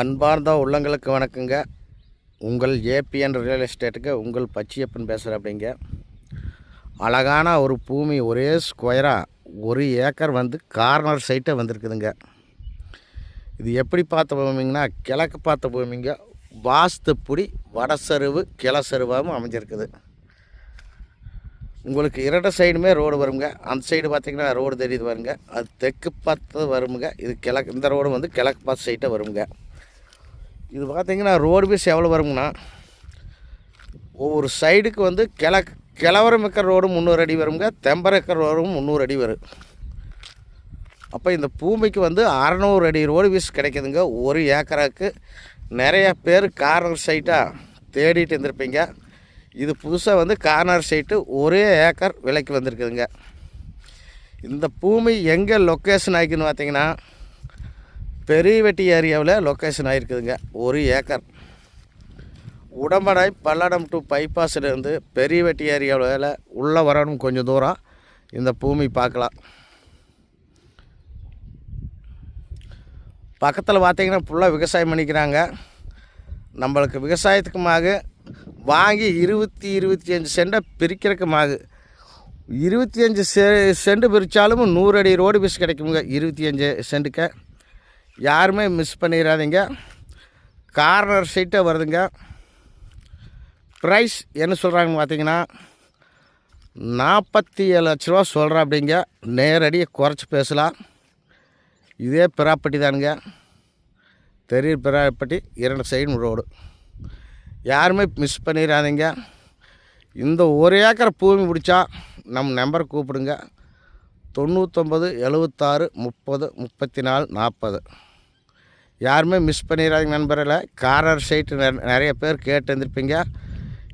அன்பார்ந்த உள்ளங்களுக்கு வணக்கங்க. உங்கள் ஏபிஎன் ரியல் எஸ்டேட்டுக்கு உங்கள் பச்சியப்பன் பேசுகிற அப்படிங்க அழகான ஒரு பூமி ஒரே ஸ்கொயராக ஒரு ஏக்கர் வந்து கார்னர் சைட்டை வந்திருக்குதுங்க. இது எப்படி பார்த்த பூமிங்கன்னா கிழக்கு பார்த்த பூமிங்க. வாஸ்துப்படி வடசருவு கிளசருவாகவும் அமைஞ்சிருக்குது. உங்களுக்கு இரண்டு சைடுமே ரோடு வருங்க. அந்த சைடு பார்த்திங்கன்னா ரோடு தெரியுது வருங்க அது தெற்கு பார்த்து வருங்க இது கிழக்கு இந்த ரோடு வந்து கிழக்கு பார்த்து சைட்டை வருங்க இது பார்த்தீங்கன்னா ரோடு பீஸ் எவ்வளோ வருங்கண்ணா ஒவ்வொரு சைடுக்கு வந்து கிள கிழவரம் இருக்கிற ரோடு முந்நூறு அடி வருங்க தெம்பர இருக்கிற ரோடும் முந்நூறு அடி வரும். அப்போ இந்த பூமிக்கு வந்து அறநூறு அடி ரோடு பீஸ் கிடைக்குதுங்க ஒரு ஏக்கராக்கு. நிறையா பேர் கார்னர் சைட்டாக தேடிட்டு இருந்திருப்பீங்க. இது புதுசாக வந்து கார்னர் சைட்டு ஒரே ஏக்கர் விலைக்கு வந்திருக்குதுங்க. இந்த பூமி எங்கே லொக்கேஷன் ஆகிக்குன்னு பார்த்தீங்கன்னா பெரியவெட்டி ஏரியாவில் லொக்கேஷன் ஆகிருக்குதுங்க ஒரு ஏக்கர். உடம்படை பல்லடம் டு பைபாஸ்லேருந்து பெரியவெட்டி ஏரியாவில் உள்ளே வரணும் கொஞ்சம் தூரம். இந்த பூமி பார்க்கலாம். பக்கத்தில் பார்த்தீங்கன்னா ஃபுல்லாக விவசாயம் பண்ணிக்கிறாங்க. நம்மளுக்கு விவசாயத்துக்குமாக வாங்கி இருபத்தி இருபத்தி அஞ்சு சென்டை பிரிக்கிறதுக்குமாக இருபத்தி அஞ்சு செ சென்ட் பிரித்தாலும் நூறு அடி ரோடு பீஸ் கிடைக்குங்க. இருபத்தி அஞ்சு சென்ட்டுக்கு யாருமே மிஸ் பண்ணிடாதீங்க கார்னர் சைட்டே வருதுங்க. ப்ரைஸ் என்ன சொல்கிறாங்கன்னு பார்த்தீங்கன்னா நாற்பத்தி ஏழு லட்ச ரூபா சொல்கிறேன் அப்படிங்க நேரடியாக குறைச்சி பேசலாம். இதே பிராப்பர்ட்டி தானுங்க. தெரிய பிராப்பர்ட்டி இரண்டு சைடு ரோடு யாருமே மிஸ் பண்ணிடாதீங்க இந்த ஒரு ஏக்கர் பூமி பிடிச்சா நம்ம நம்பரை கூப்பிடுங்க. தொண்ணூத்தொம்பது எழுவத்தாறு முப்பது முப்பத்தி நாலு நாற்பது. யாருமே மிஸ் பண்ணிடாதீங்க நண்பர்களே. காரர் சைட்டு நிறைய பேர் கேட்டு இருந்திருப்பீங்க.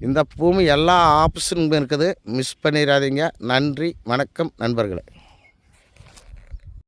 இந்த பூமி எல்லா ஆப்ஷனும் இருக்குது. மிஸ் பண்ணிடாதீங்க. நன்றி வணக்கம் நண்பர்களே.